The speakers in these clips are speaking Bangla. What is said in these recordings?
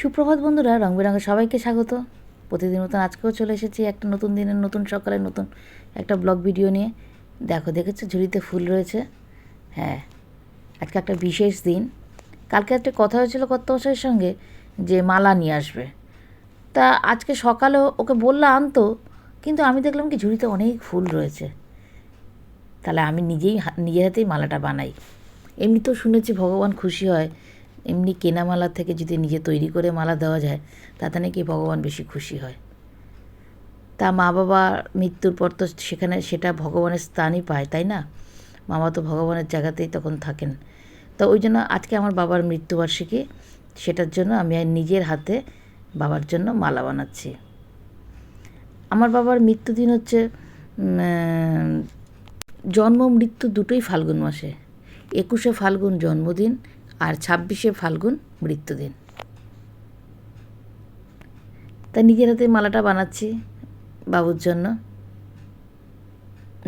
সুপ্রভাত বন্ধুরা রং বেরঙে সবাইকে স্বাগত। প্রতিদিন মতন আজকেও চলে এসেছি একটা নতুন দিনের, নতুন সকালে নতুন একটা ব্লগ ভিডিও নিয়ে। দেখো, দেখেছ? ঝুড়িতে ফুল রয়েছে। হ্যাঁ আজকে একটা বিশেষ দিন। কালকে একটা কথা হয়েছিল কর্তমশাইয়ের সঙ্গে যে মালা নিয়ে আসবে। তা আজকে সকালে ওকে বললে আনতো কিন্তু আমি দেখলাম কি ঝুড়িতে অনেক ফুল রয়েছে। তাহলে আমি নিজেই নিজের হাতেই মালাটা বানাই। এমনিতেও শুনেছি ভগবান খুশি হয় এমনি কেনা মালা থেকে যদি নিজে তৈরি করে মালা দেওয়া যায়, তাতে নাকি ভগবান বেশি খুশি হয়। তা মা বাবা মৃত্যুর পর তো সেখানে সেটা ভগবানের স্থানই পায়, তাই না? মামা তো ভগবানের জায়গাতেই তখন থাকেন। তো ওই জন্য আজকে আমার বাবার মৃত্যুবার্ষিকী, সেটার জন্য আমি নিজের হাতে বাবার জন্য মালা বানাচ্ছি। আমার বাবার মৃত্যুদিন হচ্ছে জন্ম মৃত্যু দুটোই ফাল্গুন মাসে। একুশে ফাল্গুন জন্মদিন আর ছাব্বিশে ফাল্গুন মৃত্যুদিন। তা নিজের হাতে মালাটা বানাচ্ছি বাবুর জন্য।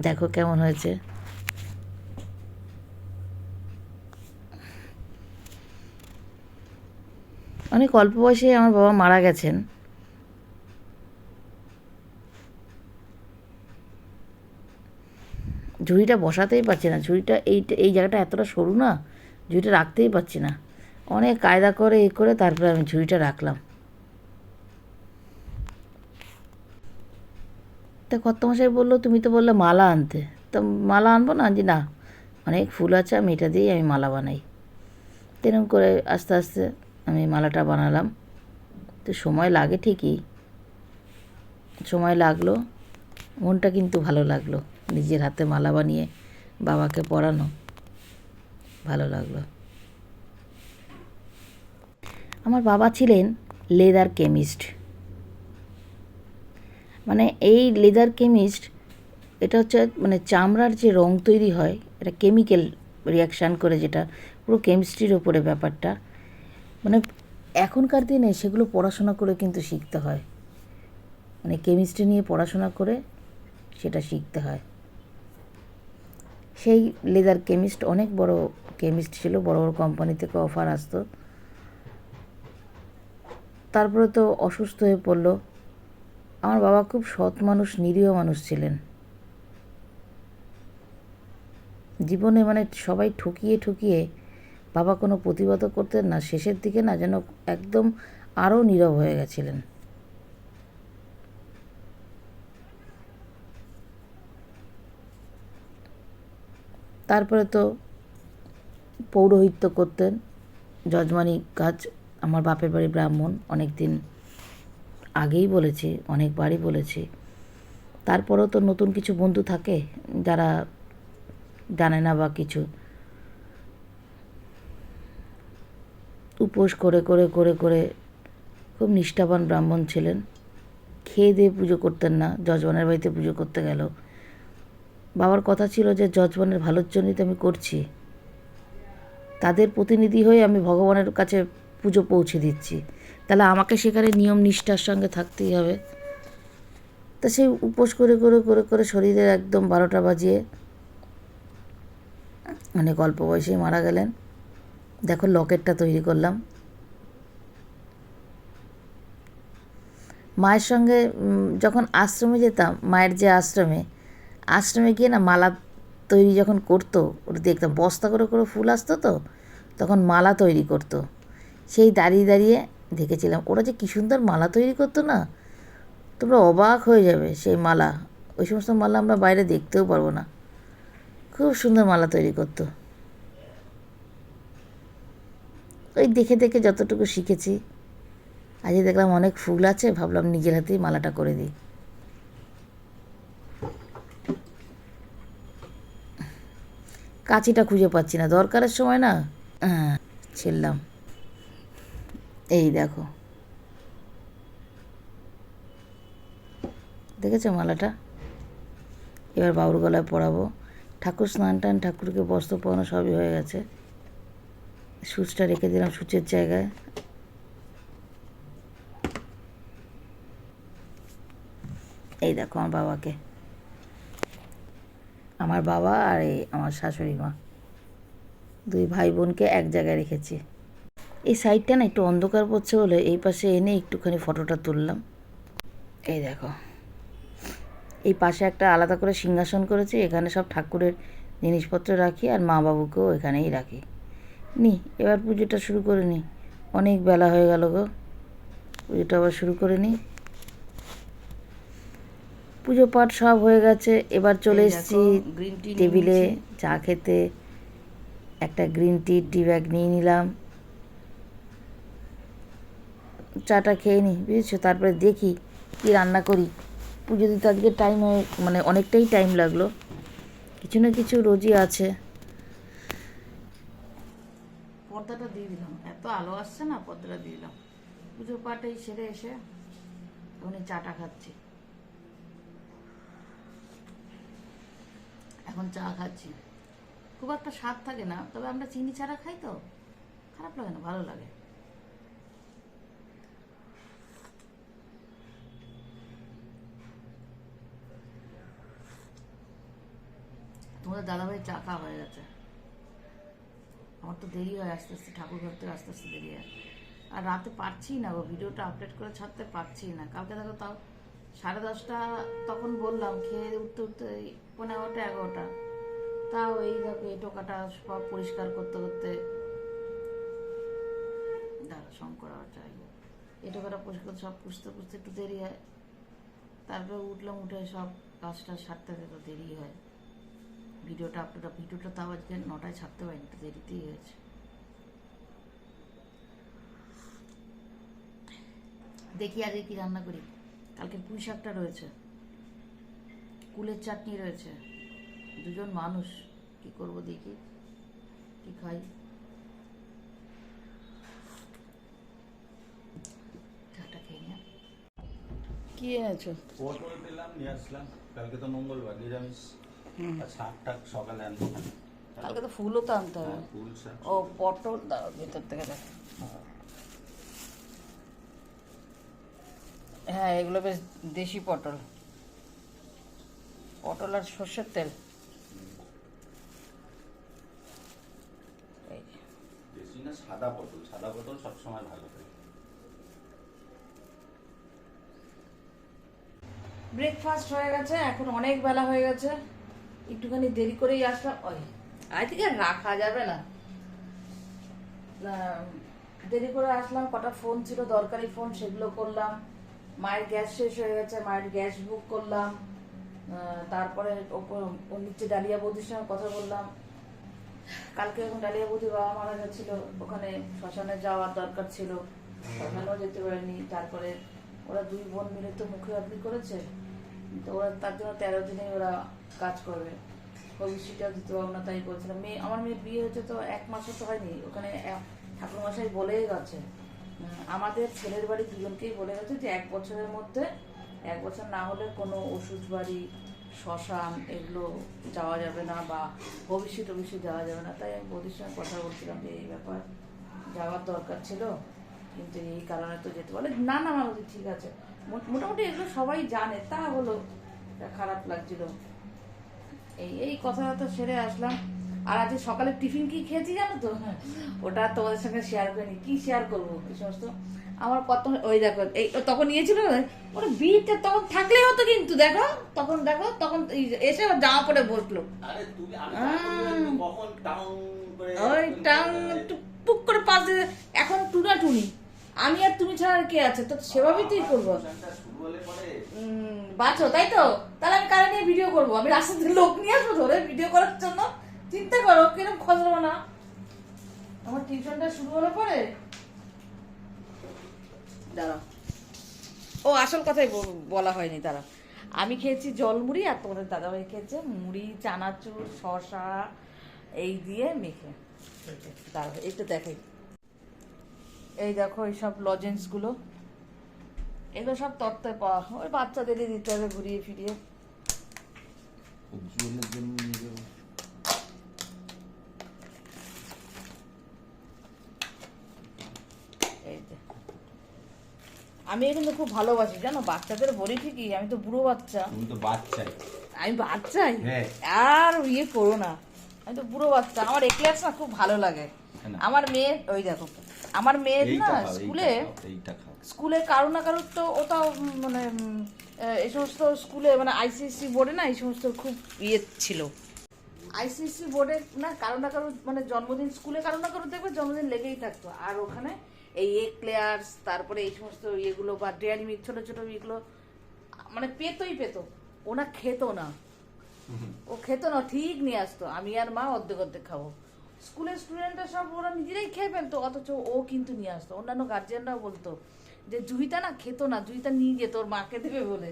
দেখো কেমন হয়েছে। অনেক অল্প বয়সে আমার বাবা মারা গেছেন। ঝুড়িটা বসাতেই পারছি না। ঝুড়িটা এই এই জায়গাটা এতটা সরু না। ঝুড়িটা রাখতেই পারছি না। অনেক কায়দা করে এ করে তারপরে আমি ঝুড়িটা রাখলাম। তা কর্তমশাই বলল, তুমি তো বললে মালা আনতে। তো মালা আনব না? যে না, অনেক ফুল আছে, আমি এটা দিয়েই আমি মালা বানাই। তেরকম করে আস্তে আস্তে আমি মালাটা বানালাম। তো সময় লাগে ঠিকই। সময় লাগল, মনটা কিন্তু ভালো লাগল নিজের হাতে মালা বানিয়ে বাবাকে পরানো ভালো লাগল। আমার বাবা ছিলেন লেদার কেমিস্ট। মানে এই লেদার কেমিস্ট, এটা হচ্ছে মানে চামড়ার যে রং তৈরি হয়, এটা কেমিক্যাল রিয়াকশান করে যেটা, পুরো কেমিস্ট্রির ওপরে ব্যাপারটা। মানে এখনকার দিনে সেগুলো পড়াশোনা করে কিন্তু শিখতে হয়। মানে কেমিস্ট্রি নিয়ে পড়াশোনা করে সেটা শিখতে হয়। সেই লেদার কেমিস্ট, অনেক বড় কেমিস্ট ছিল, বড় বড় কোম্পানি থেকে অফার আসতো। তারপরে তো অসুস্থ হয়ে পড়ল। আমার বাবা খুব সৎ মানুষ, নিরীহ মানুষ ছিলেন। জীবনে মানে সবাই ঠকিয়ে ঠকিয়ে বাবা কোনো প্রতিবাদও করতেন না, শেষের দিকে না যেন একদম আরও নীরব হয়ে গেছিলেন। তারপরে তো পৌরোহিত্য করতেন। যজমানি কাজ আমার বাপের বাড়ি ব্রাহ্মণ অনেক দিন আগেই বলেছি, অনেকবারই বলেছি। তারপরেও তো নতুন কিছু বন্ধু থাকে যারা জানে না বা কিছু। উপোস করে করে করে করে খুব নিষ্ঠাবান ব্রাহ্মণ ছিলেন। খেয়ে দিয়ে পুজো করতেন না, যজমানের বাড়িতে পুজো করতে গেল। বাবার কথা ছিল যে যজমানের ভালোর জন্যই তো আমি করছি। তাদের প্রতিনিধি হয়ে আমি ভগবানের কাছে পুজো পৌঁছে দিচ্ছি। তাহলে আমাকে সেখানে নিয়ম নিষ্ঠার সঙ্গে থাকতেই হবে। তা সেই উপোস করে করে করে করে শরীরের একদম বারোটা বাজিয়ে অনেক অল্প বয়সেই মারা গেলেন। দেখো লকেটটা তৈরি করলাম। মায়ের সঙ্গে যখন আশ্রমে যেতাম, মায়ের যে আশ্রমে আশ্রমে গিয়ে না মালা তৈরি যখন করতো, ওটা দেখতাম বস্তা করে করে ফুল আসতো তো, তখন মালা তৈরি করতো। সেই দাঁড়িয়ে দাঁড়িয়ে দেখেছিলাম, ওরা যে কী সুন্দর মালা তৈরি করতো না, তোমরা অবাক হয়ে যাবে সেই মালা। ওই সমস্ত মালা আমরা বাইরে দেখতেও পারব না। খুব সুন্দর মালা তৈরি করতো। ওই দেখে দেখে যতটুকু শিখেছি, আজকে দেখলাম অনেক ফুল আছে, ভাবলাম নিজের হাতেই মালাটা করে দিই। কাঁচিটা খুঁজে পাচ্ছি না। দরকারের সময় না? হ্যাঁ, এই দেখো। দেখেছ মালাটা? এবার বাবুর গলায় পরাবো। ঠাকুর স্নান টান ঠাকুরকে বস্ত্র পরানো সবই হয়ে গেছে। সুচটা রেখে দিলাম সুচের জায়গায়। এই দেখো আমার বাবাকে। আমার বাবা আর এই আমার শাশুড়ি মা। দুই ভাই বোনকে এক জায়গায় রেখেছি। এই সাইডটা না একটু অন্ধকার পড়ছে বলে এই পাশে এনে একটুখানি ফটোটা তুললাম। এই দেখো। এই পাশে একটা আলাদা করে সিংহাসন করেছি, এখানে সব ঠাকুরের জিনিসপত্র রাখি আর মা বাবুকেও এখানেই রাখি। নি, এবার পুজোটা শুরু করে নি। অনেক বেলা হয়ে গেল গো। পুজোটা আবার শুরু করে নিই পুজো পাঠ সব হয়ে গেছে। এবার চলে এসেছি টেবিলে চা খেতে। একটা গ্রিন টি টি ব্যাগ নিয়ে নিলাম। চাটা খেয়ে নিই বুঝেছ? তারপরে দেখি কি রান্না করি। পুজো দিতে আজকে টাইম হয়ে মানে অনেকটাই টাইম লাগল। কিছু না কিছু রোজই আছে। পর্দাটা দিয়ে দিলাম। এত আলো আসছে না পর্দাটা দিয়ে দিলাম। পুজো পাঠেই সেরে এসে ওখানে চাটা খাচ্ছি। এখন চা খাচ্ছি। খুব একটা স্বাদ থাকে না, তবে আমরা চিনি ছাড়া খাই তো। খারাপ লাগে না, ভালো লাগে। তোমাদের দাদাভাই চা খাওয়া হয়ে গেছে। আমার তো দেরি হয় আস্তে আস্তে ঠাকুর ঘর থেকে আস্তে আস্তে দেরি হয়। আর রাতে পারছি না ভিডিওটা আপলোড করে ছাড়তে পারছি না। কালকে দেখো তাও সাড়ে দশটা তখন বললাম, খেয়ে উঠতে উঠতে এই পনেরো এগারোটা তাও এই দেখো, এই টোকাটা সব পরিষ্কার করতে করতে দাঁড়া শঙ্কর আবার চাই এই টোকাটা পরিষ্কার সব পুষতে পুষতে একটু দেরি হয়। তারপরে উঠলাম, উঠে সব কাজটা সারতে তো দেরি হয়। ভিডিওটা আপলোড ভিডিওটা তাও আজকে নটায় ছাড়তে পারিনি, একটু দেরিতেই হয়েছে। দেখি আজকে কি রান্না করি। কালকে পুঁই শাকটা রয়েছে। কুলের চাটনি রয়েছে। দুজন মানুষ। কি করব দেখি? কি খাই? কি এনেছো? পটল পেলাম নিয়ে আসলাম। কালকে তো মঙ্গলবার নিরামিষ। আর শাক টাক সকালে আনব। কালকে তো ফুলও তো আনতে হবে। হ্যাঁ, ফুল শাক ও পটল? দাও ভেতর থেকে দেখ। হ্যাঁ এগুলো বেশ দেশি পটল। পটল আর সর্ষের তেল। সাদা পটল? সাদা পটল সবসময় ভালো ব্রেকফাস্ট হয়ে গেছে এখন অনেক বেলা হয়ে গেছে। একটুখানি দেরি করেই আসলাম। ওই আজ থেকে আর রাখা যাবে না। না, দেরি করে আসলাম কটা ফোন ছিল দরকারি ফোন সেগুলো করলাম। মায়ের গ্যাস শেষ হয়ে গেছে মায়ের গ্যাস বুক করলাম তারপরে নিচে ডালিয়া বৌদির সঙ্গে কথা বললাম। কালকে এখন ডালিয়া বৌদি বাবা মারা গেছিল ওখানে শ্মশানে যাওয়ার দরকার ছিল। শ্মশানেও যেতে পারেনি তারপরে ওরা দুই বোন মিলে তো মুখে আপনি করেছে তো ওরা তার জন্য তেরো দিনে ওরা কাজ করবে। ভবিষ্যৎটাও দিতে পারব না তাই বলছিলাম। মেয়ে আমার মেয়ে বিয়ে হচ্ছে তো এক মাসও তো হয়নি ওখানে ঠাকুর মশাই বলেই গেছে। আমাদের ছেলের বাড়ি দুজনকেই বলে গেছে যে এক বছরের মধ্যে এক বছর না হলে কোনো ওষুধ বাড়ি শ্মশান এগুলো যাওয়া যাবে না বা ভবিষ্যৎ ভবিষ্যৎ যাওয়া যাবে না। তাই আমি বৌদির সঙ্গে কথা বলছিলাম যে এই ব্যাপার যাওয়ার দরকার ছিল কিন্তু এই কারণে তো যেতে বলে না না বলছি, ঠিক আছে। মোটামুটি এগুলো সবাই জানে তা হলো খারাপ লাগছিল। এই এই কথাবার্তা সেরে আসলাম। আর আজকে সকালে টিফিন কি খেয়েছি জানো তো? ওটা তোমাদের সঙ্গে শেয়ার করিনি কি শেয়ার করব? এই সমস্ত। আমার কত ওই দেখো এই তখন নিয়েছিল ওটা বিটটা তখন থাকলেই হতো কিন্তু দেখো। তখন দেখো তখন এসে জামা পরে বসল। ওই টাং টুক করে পাশ দিয়ে এখন টুনা টুনি আমি আর তুমি ছাড়া আর কে আছে? তো সেভাবেই তুই করব। বাঁচো তাই তো? তাহলে আমি কারা নিয়ে ভিডিও করব? আমি রাস্তা থেকে লোক নিয়ে আসব ধরে ভিডিও করার জন্য? চিন্তা করো, কিরম খসবো না? আমার টিউশনটা শুরু হলে পরে? দাঁড়াও। ও, আসল কথাই বলা হয়নি দাঁড়া আমি খেয়েছি জল মুড়ি আর তোমাদের দাদাভাই খেয়েছে মুড়ি, চানাচুর শশা এই দিয়ে মেখে। দাঁড়াও, একটু দেখাই এই দেখো এইসব লজেন্সগুলো। এগুলো সব তত্ত্বে পাওয়া। ওই বাচ্চাদেরই দিতে হবে ঘুরিয়ে ফিরিয়ে। জন্য নিয়ে যাব। এই যে আমি কিন্তু খুব ভালোবাসি জানো? বাচ্চাদের বলি ঠিকই আমি তো বুড়ো বাচ্চা। তুমি তো বাচ্চাই। আমি বাচ্চাই? হ্যাঁ। আর ইয়ে করো না। আমি তো বুড়ো বাচ্চা আমার এক্লাস না খুব ভালো লাগে। আমার মেয়ে ওই দেখো আমার মেয়ের না স্কুলে স্কুলে কারও না কারোর তো উম, মানে এই সমস্ত স্কুলে মানে আইসিএসসি বোর্ডে না এই সমস্ত খুব ইয়ে ছিল। আইসিএসসি বোর্ডে না কারও না কারও মানে জন্মদিন স্কুলে কারও না কারও দেখবে জন্মদিন লেগেই থাকতো। আর ওখানে এই এক্লেয়ার্স তারপরে এই সমস্ত ইয়েগুলো বা ডেয়ারি মিল্ক ছোট ছোট ইয়েগুলো মানে পেতই পেত। ওনা খেত না। ও খেত না ঠিক নিয়ে আসতো। আমি আর মা অর্ধেক অর্ধেক খাব। স্কুলের স্টুডেন্টরা সব ওরা নিজেরাই খেয়ে ফেলতো, অথচ ও কিন্তু নিয়ে আসতো। অন্যান্য গার্জিয়ানরাও বলতো যে জুহিতা না খেতো না, জুহিতা নিয়ে যেত ওর মাকে দেবে বলে।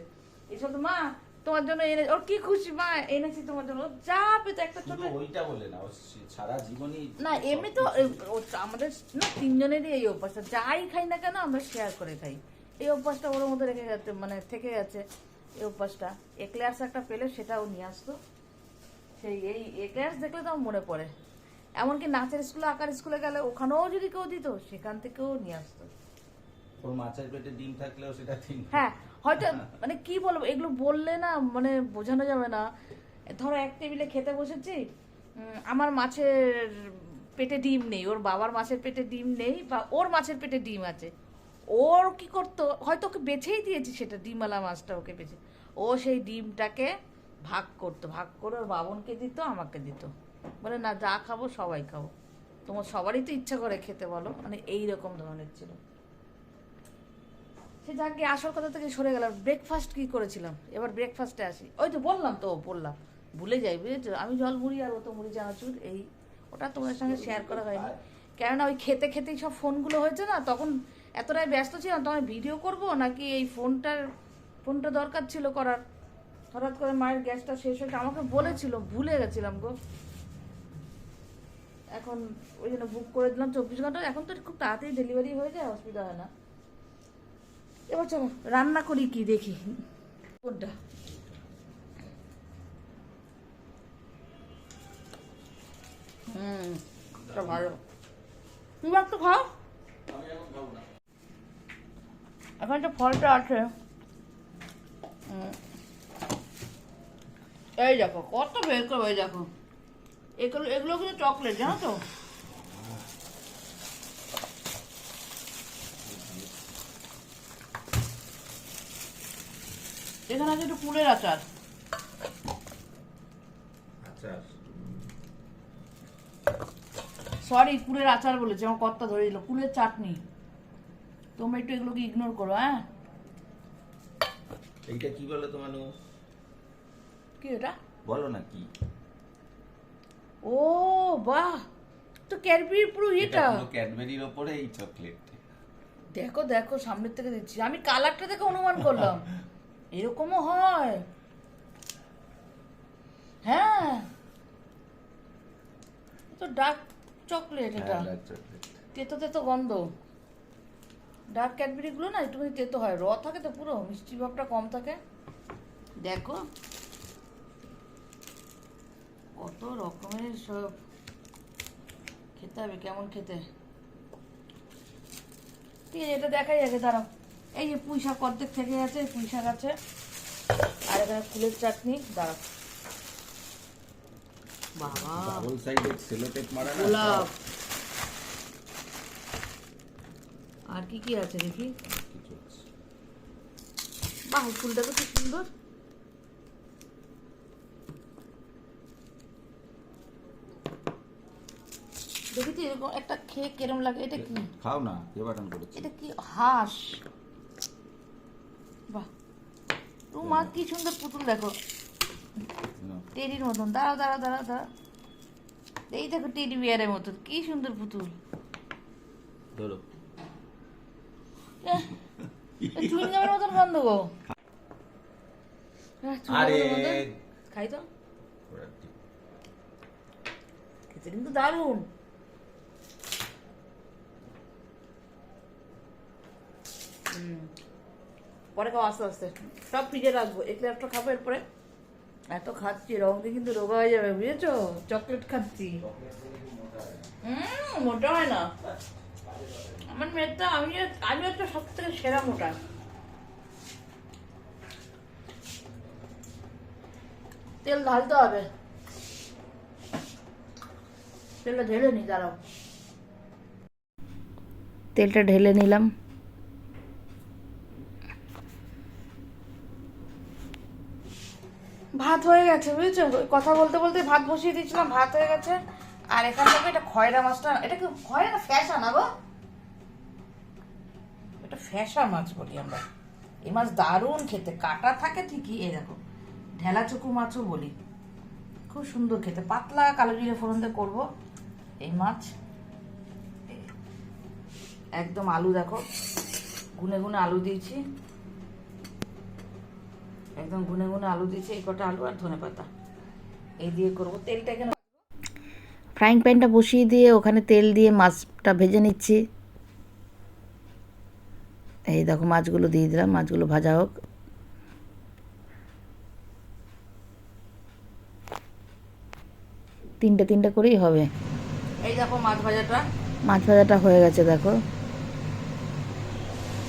এসব তো মা তোমার জন্য এনে ওর কি খুশি মা? এনেছি তোমার জন্য। যা পেতো একটা ছোট ওইটা বলে না ও সারা জীবনই না এমনি তো আমাদের না তিনজনেরই এই অভ্যাসটা। যাই খাই না কেন আমরা শেয়ার করে খাই। এই অভ্যাসটা ওর মধ্যে রেখে গেছে মানে থেকে গেছে এই অভ্যাসটা। এক্লেয়ার্স একটা পেলে সেটাও নিয়ে আসতো। সেই এই এক্লেয়ার্স দেখলে তো আমার মনে পড়ে। এমনকি নাচের স্কুলে আঁকার স্কুলে গেলে ওখানেও যদি কেউ দিত সেখান থেকেও নিয়ে আসতো। ওর মাছের পেটে ডিম থাকলেও সেটা হ্যাঁ হয়তো মানে কি বলব, এগুলো বললে না মানে বোঝানো যাবে না। ধরো এক টেবিলে খেতে বসেছি আমার মাছের পেটে ডিম নেই, ওর বাবার মাছের পেটে ডিম নেই, বা ওর মাছের পেটে ডিম আছে। ওর কি করতো, হয়তো ওকে বেছেই দিয়েছি সেটা, ডিমওয়ালা মাছটা ওকে বেছে। ও সেই ডিমটাকে ভাগ করতো, ভাগ করে ওর বাবনকে দিত, আমাকে দিত। বলে, না, যা খাব সবাই খাব। তোমার সবারই তো ইচ্ছা করে খেতে বলো। মানে এই রকম ধরনের ছিল। সে যাকে আসল কথা থেকে সরে গেলাম ব্রেকফাস্ট কি করেছিলাম? এবার ব্রেকফাস্টে আসি। ওই তো বললাম তো, বললাম। ভুলে যাই, বুঝেছ? আমি জল মুড়ি আর ও তো মুড়ি চানাচুর, এই ওটা তোমাদের সঙ্গে শেয়ার করা হয়নি। কেননা ওই খেতে খেতেই সব ফোনগুলো হয়েছে না, তখন এতটাই ব্যস্ত ছিলাম, তখন ভিডিও করব নাকি এই ফোনটার, ফোনটা দরকার ছিল করার? হঠাৎ করে মায়ের গ্যাসটা শেষ হয়েছে, আমাকে বলেছিল, ভুলে গেছিলাম গো। এখন ওই জন্য বুক করে দিলাম চব্বিশ ঘণ্টা। এখন তো খুব তাড়াতাড়ি ডেলিভারি হয়ে যায়, অসুবিধা হয় না। এবার চলো, রান্না করি কি দেখি। কোনটা? হুম ভালো। তুমি একটু খাও? এখন যে ফলটা আছে। এই দেখো, কত বের করব দেখো। এগুলো এগুলো কিন্তু চকলেট জানো তো? এখানে আছে একটু কুলের আচার। আচ্ছা সরি কুলের আচার বলেছে আমার কর্তা ধরে দিল। কুলের চাটনি। তোমরা একটু এগুলোকে ইগনোর করো হ্যাঁ? এইটা কি বলো তো মানু কি এটা? বলো না কি। ও বাহ! তো ক্যাডবেরি পুরো এটা ক্যাডবেরির ওপরে এই চকলেট দেখো দেখো সামনের থেকে দিচ্ছি আমি কালারটা দেখে অনুমান করলাম। এরকমও হয়। হ্যাঁ। তো ডার্ক চকলেট এটা। তেতো তেতো গন্ধ। ডার্ক ক্যাডবেরি গুলো না একটুখানি তেতো হয়। র থাকে তো পুরো মিষ্টি ভাবটা কম থাকে। দেখো। কত রকমের সব। খেতে হবে কেমন খেতে? ঠিক আছে এটা দেখাই আগে দাঁড়াও। এই যে পুঁই শাক অর্ধেক থেকে গেছে পুঁই শাক আছে। আর এখানে ফুলের চাটনি বাবা। ডাবল মারা না আর কি কি আছে দেখি? বাহ ফুলটা তো খুব সুন্দর। দেখি তো এরকম একটা খেয়ে কেরম লাগে? এটা কি? খাও না কে বাটন করেছে? এটা কি হাঁস? বাহ। তো মা কি সুন্দর পুতুল দেখো। টেডির মতন। দাঁড়াও দাঁড়াও দাঁড়াও দাঁড়াও। এই দেখো টেডি বিয়ারের মতন। কি সুন্দর পুতুল। ধরো। চুইংগামের মতন গন্ধ গো। আরে। খাই তো। খেতে কিন্তু দারুণ। হুম। পরে খাও আস্তে আস্তে। সব ফ্রিজে রাখব। একটু খাব এরপরে। এত খাচ্ছি রং দিয়ে কিন্তু রোগা হয়ে যাবে, বুঝেছ? চকলেট খাচ্ছি। মোটা হয় না। আমার মেয়েটা আমি আমি হচ্ছে সব থেকে সেরা মোটা। তেল ঢালতে হবে। তেলটা ঢেলে নি, দাঁড়াও। তেলটা ঢেলে নিলাম। ভাত হয়ে গেছে, বুঝেছ? কথা বলতে বলতে ভাত বসিয়ে দিয়েছিলাম, ভাত হয়ে গেছে। আর এখান থেকে এটা খয়রা মাছটা, এটা কি খয়রা না ফ্যাসা না গো? এটা ফ্যাসা মাছ বলি আমরা। এই মাছ দারুণ খেতে, কাটা থাকে ঠিকই, এই দেখো। ঢেলা চুকু মাছও বলি। খুব সুন্দর খেতে, পাতলা কালো জিরে ফোড়ন দিয়ে করব এই মাছ। একদম আলু দেখো, গুনে গুনে আলু দিয়েছি। একদম গুনে গুনে আলু দিয়েছি এই কটা আলু আর ধনে পাতা। এই দিয়ে করব। তেলটা এখানে ফ্রাইং প্যানটা বসিয়ে দিয়ে ওখানে তেল দিয়ে মাছটা ভেজে নিচ্ছি। এই দেখো মাছগুলো দিয়ে দিলাম মাছগুলো ভাজা হোক। তিনটে তিনটে করেই হবে। এই দেখো মাছ ভাজাটা। মাছ ভাজাটা হয়ে গেছে দেখো।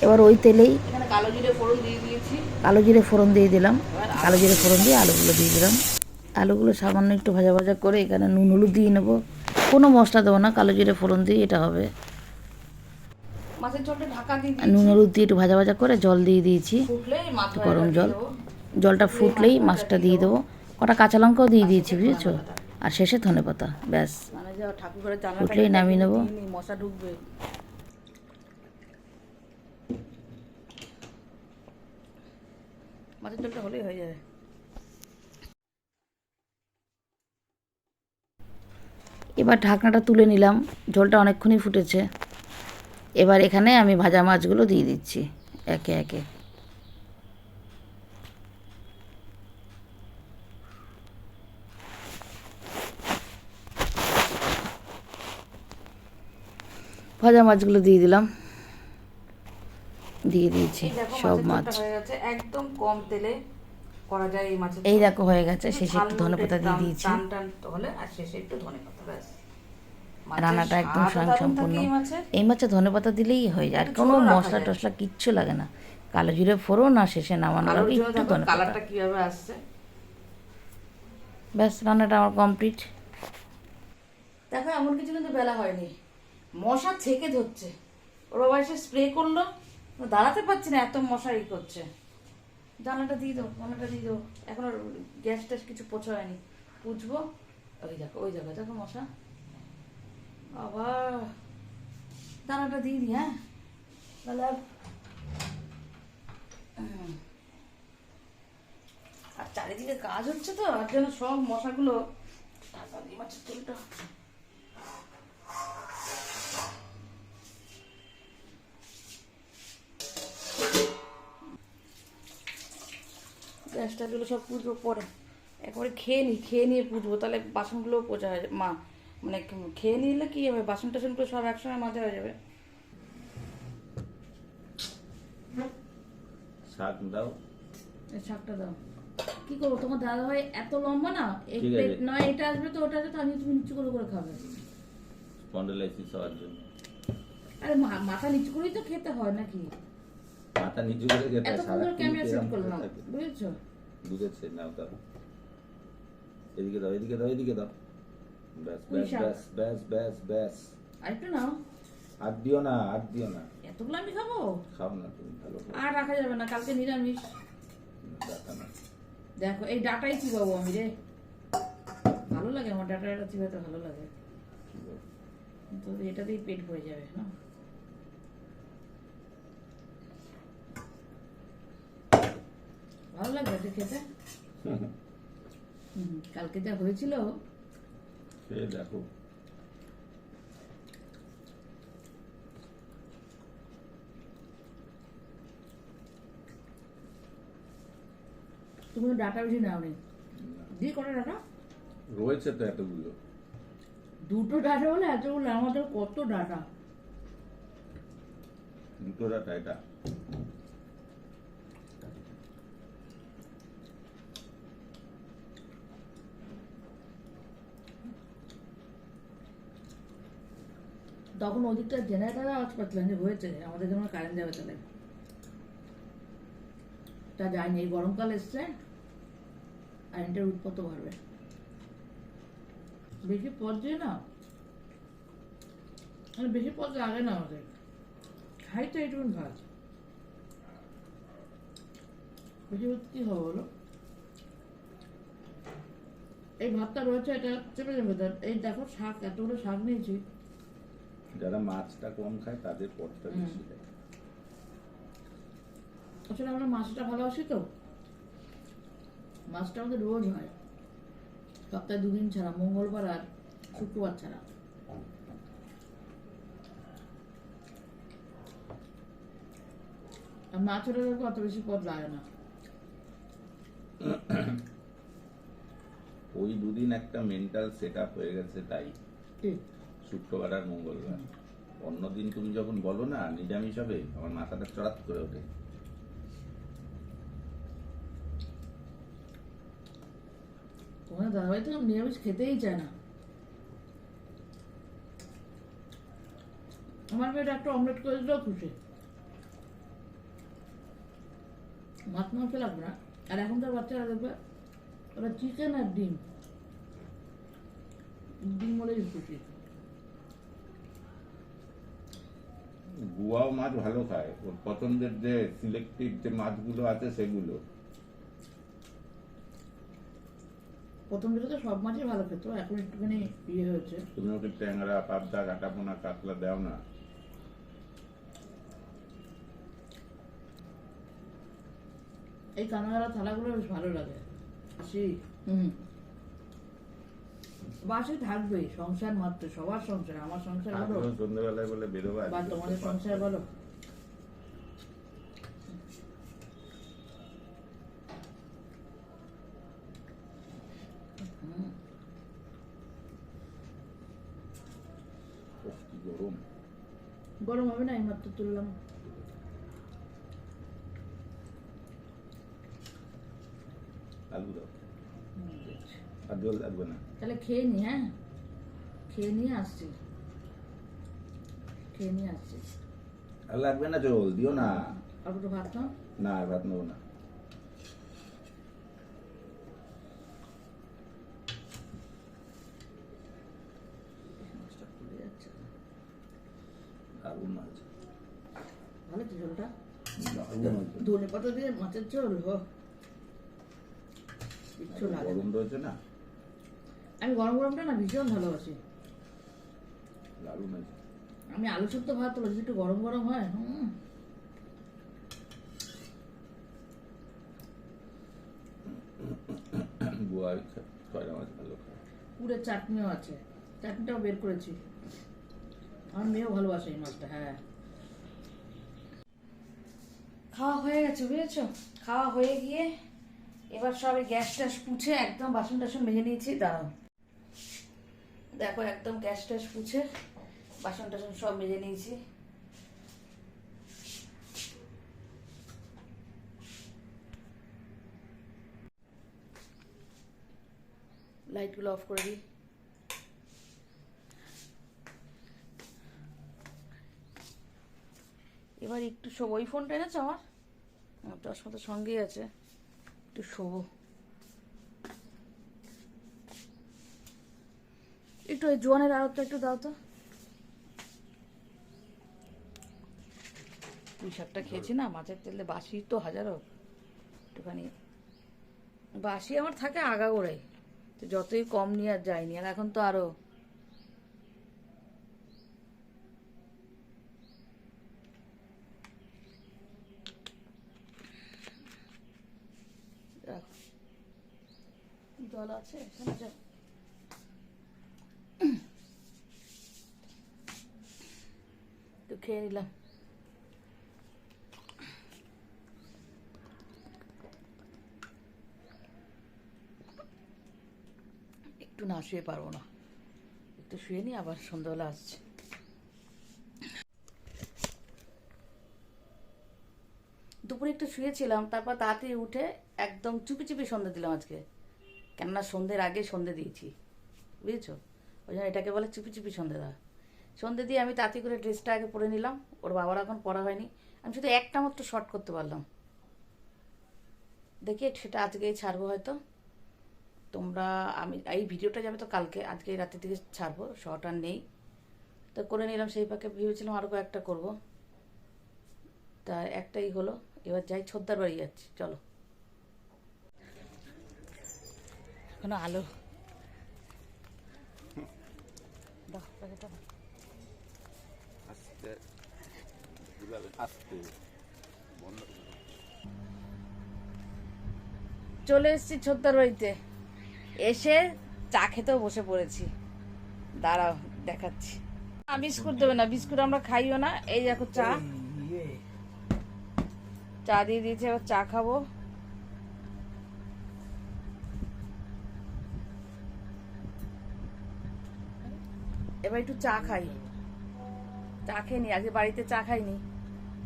এবার ওই তেলেই কালো জিরে ফোড়ন দিয়ে দিয়েছি। কালো জিরে ফোড়ন দিয়ে দিলাম। কালো জিরে ফোড়ন দিয়ে আলুগুলো দিয়ে দিলাম। আলুগুলো সামান্য একটু ভাজা ভাজা করে এখানে নুন হলুদ দিয়ে নেব। কোনো মশলা দেবো না কালো জিরে ফোড়ন দিয়ে এটা হবে। মাছের ঝোলটা ঢাকা দিয়ে আর নুন হলুদ দিয়ে একটু ভাজা ভাজা করে জল দিয়ে দিয়েছি। গরম জল। জলটা ফুটলেই মাছটা দিয়ে দেবো। কটা কাঁচা লঙ্কাও দিয়ে দিয়েছি বুঝেছ? আর শেষে ধনে পাতা ব্যাস। মানে ফুটলেই নামিয়ে নেব। মশা ঢুকবে। মাছের ঝোলটা হলেই হয়ে যাবে। এবার ঢাকনাটা তুলে নিলাম ঝোলটা অনেকক্ষণই ফুটেছে। এবার এখানে আমি ভাজা মাছগুলো দিয়ে দিচ্ছি, একে একে। ভাজা মাছগুলো দিয়ে দিলাম। দিয়ে দিয়েছি সব মাছ। হয়ে একদম কম তেলে করা যায় এই মাছের এই দেখো হয়ে গেছে শেষে একটু ধনে পাতা দিয়ে দিয়েছি। টান টান হলে আর শেষে একটু ধনে পাতা ব্যাস। রান্নাটা একদম স্বয়ংসম্পূর্ণ। থাকে এই মাছে ধনে পাতা দিলেই হয়ে যায় আর কোনো মশলা। টশলা কিচ্ছু লাগে না। কালো জিরে ফোড়ন আর শেষে নামানো জন্য একটু ধনে কালারটা কীভাবে আসছে। ব্যাস রান্নাটা আমার কমপ্লিট দেখো এমন কিছু কিন্তু বেলা হয়নি। মশা থেকে ধরছে। ওর বাবা এসে স্প্রে করল। দাঁড়াতে পারছি না, এত মশা ই করছে। জানলাটা দিয়ে দাও, জানলাটা দিয়ে দাও। এখন আর গ্যাস ট্যাস কিছু পোছা হয়নি পুছবো ওই দেখো ওই দেখো দেখো মশা। আবার দানাটা দিয়ে দিই হ্যাঁ? তাহলে আর চারিদিকে কাজ হচ্ছে তো আর যেন সব মশাগুলো ঢাকা দিয়ে মাছের তেলটা গ্যাসটা গুলো সব পুজো পরে। একবারে খেয়ে নিই খেয়ে নিয়ে পুজবো তাহলে বাসনগুলোও পোজা হয়ে যাবে। মা মানে খেয়ে নিলে কি হবে? বাসন টাসনগুলো সব একসঙ্গে মাজা হয়ে যাবে। শাক দাও। শাকটা দাও। কি করব? তোমার দাদা ভাই এত লম্বা না? এক প্লেট নয় এটা আসবে তো ওটা আসবে তো আমি তুমি নিচু করে করে খাবে। স্পন্ডলাইসিস হওয়ার জন্য। আরে মাথা নিচু করেই তো খেতে হয় নাকি? মাথা নিচু করে যেতে এত সুন্দর ক্যামেরা সেট করলাম বুঝেছ? বুঝেছে নাও দাও। এদিকে দাও এদিকে দাও এদিকে দাও। ব্যাস ব্যাস ব্যাস ব্যাস ব্যাস ব্যাস। আর নাও। আর দিও না আর দিও না। এতগুলো আমি খাব? খাও না তুমি ভালো আর রাখা যাবে না কালকে নিরামিষ। দেখো এই ডাটাই চিবাবো আমি রে? ভালো লাগে আমার ডাটা চিবাতে ভালো লাগে। তো এটাতেই পেট ভরে যাবে না? ভালো লাগে এটা খেতে? কালকে যা হয়েছিল। দেখো। তুমি ডাটা বেশি নাও নি? দিয়ে কটা ডাটা? রয়েছে তো এতগুলো। দুটো ডাটা হলে এতগুলো আমাদের কত ডাটা? দুটো ডাটা এটা। তখন ওদিকটা জেনারেটার আওয়াজ পাচ্ছিলাম যে হয়েছে, আমাদের যেমন কারেন্ট যাবে তাহলে। তা যায়নি, এই গরমকাল এসছে কারেন্টের উৎপত্ত বাড়বে। বেশি পর্যায়ে না? মানে বেশি পর্যায়ে আগে না আমাদের খাই তো এইটুকু ভাত বেশি কি হবে বলো? এই ভাতটা রয়েছে, এটা চেপে যাবে এই দেখো শাক, এতগুলো শাক নিয়েছি। যারা মাছটা কম খায় তাদের পথটা বেশি দেয়। আসলে আমরা মাছটা ভালোবাসি তো। মাছটা আমাদের রোজ হয়। সপ্তাহে দুদিন ছাড়া মঙ্গলবার আর শুক্রবার ছাড়া। আর মাছ হলে অত বেশি পথ লাগে না। ওই দুদিন একটা মেন্টাল সেট আপ হয়ে গেছে তাই। ঠিক শুক্রবার আর মঙ্গলবার। অন্যদিন তুমি যখন বলো না, নিরামিষ হবে, আমার মাথাটা চড়াত করে ওঠে। তোমার দাদাভাই তো নিরামিষ খেতেই চায় না। আমার মেয়েটা একটা অমলেট করে দিলেও খুশি মাছ মাংস লাগবে না। আর এখনকার বাচ্চারা দেখবে, ওরা চিকেন আর ডিম। ডিম হলেই খুশি। গুয়াও মাছ ভালো খায়। ওর পছন্দের যে সিলেক্টিভ যে মাছগুলো আছে সেগুলো। প্রথম দিকে তো সব মাছই ভালো খেত এখন একটুখানি ইয়ে হয়েছে। তুমি ওকে ট্যাংরা পাবদা কাটাপোনা কাতলা দাও না। এই কানাড়া থালাগুলো বেশ ভালো লাগে। বাসি হুম। বাসি থাকবে সংসার মাত্র সবার সংসার আমার সংসার বলো। আজকেও সন্ধ্যেবেলায় বলে বেরোবা বা তোমাদের সংসার বলো। গরম। গরম হবে না এই মাত্র তুললাম আলু দাও আর জল লাগবে না। তাহলে খেয়ে নি হ্যাঁ? খেয়ে নিয়ে আসছি। খেয়ে নিয়ে আসছি। আর লাগবে না জল দিও না। অল্প একটু ভাত না আর ভাত নেব না। মাছটা ফুলে যাচ্ছে। দারুণ মাছ। ভালো তো ঝোলটা? ধনে পাতা দিয়ে মাছের ঝোল হো। কিচ্ছু লাগে গরম রয়েছে না? আমি গরম গরমটা না ভীষণ ভালোবাসি। দারুণ আছে আমি আলু শুক্তো ভাত তো একটু গরম গরম হয় হুম। মাছ ভালো চাটনিও আছে চাটনিটাও বের করেছি। আমার মেয়েও ভালোবাসে এই মাছটা হ্যাঁ। খাওয়া হয়ে গেছে বুঝেছ? খাওয়া হয়ে গিয়ে এবার সবাই গ্যাস ট্যাস পুছে একদম বাসন টাসন মেজে নিয়েছি দাঁড়াও। দেখো একদম গ্যাস ট্যাস পুছে বাসন টাসন সব মেজে নিয়েছি। লাইটগুলো অফ করে দিই। এবার একটু শোবো। ওই ফোনটা এনেছো আমার? চশমা তো সঙ্গেই আছে। একটু শোবো। একটু জোয়ানের আড়তটা একটু দাও তো। পুঁই শাকটা খেয়েছি না, মাছের তেলে বাসি তো হাজারো। একটুখানি বাসি আমার থাকে আগাগোড়াই, তো যতই কম নিয়ে আর যায়নি আর এখন তো আরও। রাখো। জল আছে? এখানে যাও তো খেয়ে একটু না শুয়ে পারব না। একটু শুয়ে নি, আবার সন্ধ্যাবেলা আসছে। দুপুরে একটু শুয়েছিলাম, তারপর তাড়াতাড়ি উঠে একদম চুপি চুপি সন্ধে দিলাম আজকে। কেননা সন্ধ্যের আগে সন্ধে দিয়েছি। বুঝেছ? ওই জন্য এটাকে বলে চুপি চুপি সন্ধে দেওয়া সন্ধে দিয়ে আমি তাড়াতাড়ি করে ড্রেসটা আগে পরে নিলাম। ওর বাবার এখন পরা হয়নি। আমি শুধু একটা মাত্র শর্ট করতে পারলাম। দেখি সেটা আজকেই ছাড়বো হয়তো। তোমরা আমি এই ভিডিওটা যাবে তো কালকে। আজকে রাতের দিকে ছাড়বো। শর্ট আর নেই। তো করে নিলাম সেই পাকে ভেবেছিলাম আরও কয়েকটা করব। তা একটাই হলো। এবার যাই ছোদ্দার বাড়ি যাচ্ছি। চলো। এখনও আলো। দাও, প্যাকেটটা দাও। আস্তে আস্তে বন্ধ চলে এসেছি ছোট্টার বাড়িতে। এসে চা খেতেও বসে পড়েছি। দাঁড়াও, দেখাচ্ছি। না, বিস্কুট দেবে না, বিস্কুট আমরা খাইও না। এই দেখো চা। চা দিয়ে দিয়েছি, এবার চা খাব। এবার একটু চা খাই। চা খেয়ে নি, আজকে বাড়িতে চা খাইনি।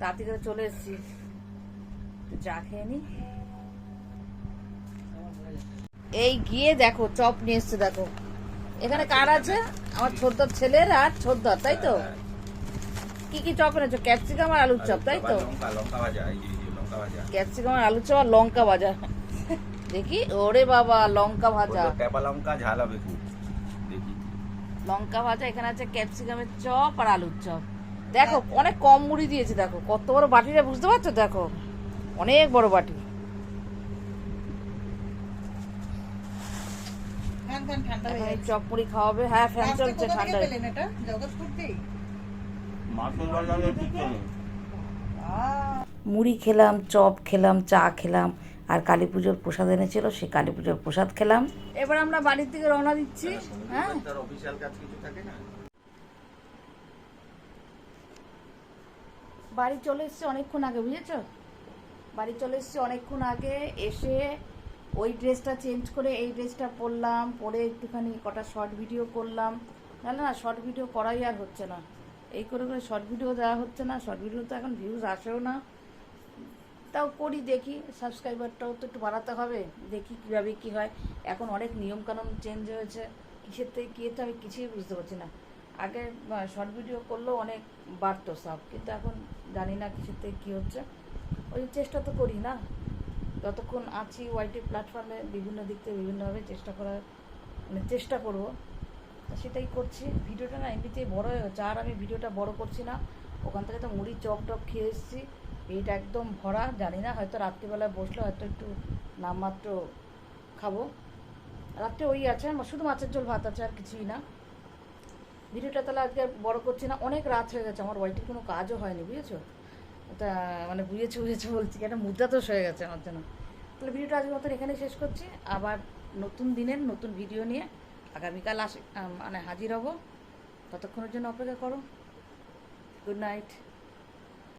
তাড়াতাড়ি করে চলে এসেছি। চা খেয়ে নি। এই গিয়ে দেখো চপ নিয়ে এসছে দেখো। এখানে কার আছে? আমার ছোট ছেলের আর ছোটদার তাই তো? কি কি চপ এনেছো? ক্যাপসিকাম আর আলুর চপ তাই তো? ক্যাপসিকাম আর আলুর চপ আর লঙ্কা ভাজা। দেখি ওরে বাবা লঙ্কা ভাজা। লঙ্কা ঝাল হবে দেখি। লঙ্কা ভাজা এখানে আছে ক্যাপসিকামের চপ আর আলুর চপ। দেখো অনেক কম মুড়ি দিয়েছে দেখো। কত বড় বাটিটা বুঝতে পারছ? দেখো অনেক বড় বাটি। চপ মুড়ি খাওয়াবে। হ্যাঁ ফ্যান চলছে মুড়ি খেলাম চপ খেলাম চা খেলাম আর কালী পুজোর প্রসাদ এনেছিল সেই কালী পুজোর প্রসাদ খেলাম। এবার আমরা বাড়ির থেকে রওনা দিচ্ছি হ্যাঁ? অফিসিয়াল কাজ কিছু থাকে না? বাড়ি চলে এসেছি অনেকক্ষণ আগে, বুঝেছ? বাড়ি চলে এসেছি অনেকক্ষণ আগে, এসে ওই ড্রেসটা চেঞ্জ করে এই ড্রেসটা পরলাম, পরে একটুখানি কটা শর্ট ভিডিও করলাম। না না শর্ট ভিডিও করাই আর হচ্ছে না। এই করে করে শর্ট ভিডিও দেওয়া হচ্ছে না, শর্ট ভিডিও তো এখন ভিউজ আসেও না। তাও করি, দেখি সাবস্ক্রাইবারটাও তো একটু বাড়াতে হবে, দেখি কীভাবে কী হয়। এখন অনেক নিয়মকানুন চেঞ্জ হয়েছে, কিসের থেকে কী হচ্ছে আমি কিছুই বুঝতে পারছি না। আগে শর্ট ভিডিও করলেও অনেক বাড়তো সব, কিন্তু এখন জানি না কিছুতে কী হচ্ছে। ওই চেষ্টা তো করি না। যতক্ষণ আছি ওয়াইটি প্ল্যাটফর্মে বিভিন্ন দিক থেকে বিভিন্নভাবে চেষ্টা করার মানে চেষ্টা করব। সেটাই করছি। ভিডিওটা না এমনিতেই বড় হয়ে যাচ্ছে। আর আমি ভিডিওটা বড় করছি না। ওখান থেকে তো মুড়ি, চপ টপ খেয়ে এসেছি। পেট একদম ভরা। জানি না হয়তো রাত্রিবেলায় বসলে হয়তো একটু নামমাত্র খাব। রাত্রে ওই আছে। শুধু মাছের ঝোল, ভাত আছে আর কিছুই না। ভিডিওটা তাহলে আজকে বড় করছি না। অনেক রাত হয়ে গেছে, আমার ওয়াইটির কোনো কাজও হয়নি, বুঝেছ? তা মানে বুঝেছ বুঝেছ বলছি কেন মুদ্রা তো হয়ে গেছে আমার জন্য। তাহলে ভিডিওটা আজকের মতন এখানে শেষ করছি। আবার নতুন দিনের নতুন ভিডিও নিয়ে আগামীকাল আসে মানে হাজির হব। ততক্ষণের জন্য অপেক্ষা করো। Good night.